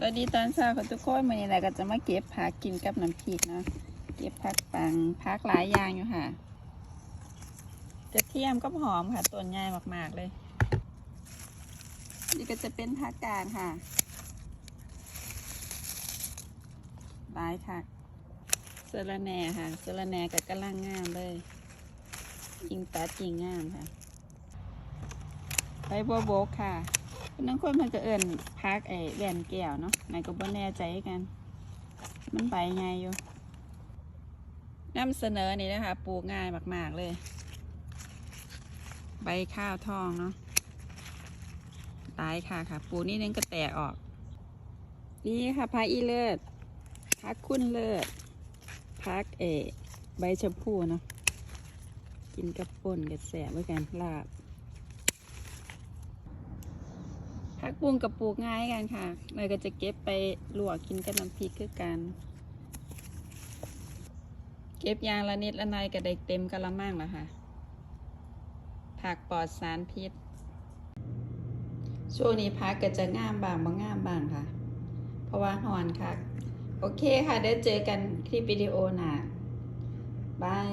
สวัสดีตอนเช้าค่ะทุกคนวันนี้เราก็จะมาเก็บผักกินกับน้ำพริกเนาะเก็บผักปังผักหลายอย่างอยู่ค่ะกระเทียมก็หอมค่ะต้นใหญ่มากๆเลย นี่ก็จะเป็นผักกาดค่ะหลายค่ะเสะระแหน่ค่ะสะระแหน่กับกำลังงามเลยยิงตัดยิงงามค่ะใบบัวบกค่ะ นังคนมันก็เอิ่นพักไอ้แหวนแก้วเนาะไหนก็บ่แน่ใจกัน มันใบไงอยู่นำเสนอนี่นะคะปลูกง่ายมาก ๆ เลย ใบข้าวทองเนาะตายค่ะค่ะ ปลูกนี่นึงก็แตกออก นี่ค่ะพักอีเลิศพักคุณเลิศพักเอใบชมพูเนาะกินกับป่นกับแสบไว้กันลาบ ผักบุ้งกับปลูกง่ายกันค่ะเลยก็จะเก็บไปลวกกินกับน้ำพริกคือกัน เก็บยางละนิดละหน่อยก็ได้เต็มกะละมังแล้วค่ะ ผักปลอดสารพิษ ช่วงนี้พักก็จะง่ามบางบางง่ามบางค่ะ เพราะว่าหอนค่ะ โอเคค่ะได้เจอกันคลิปวิดีโอหน้าบาย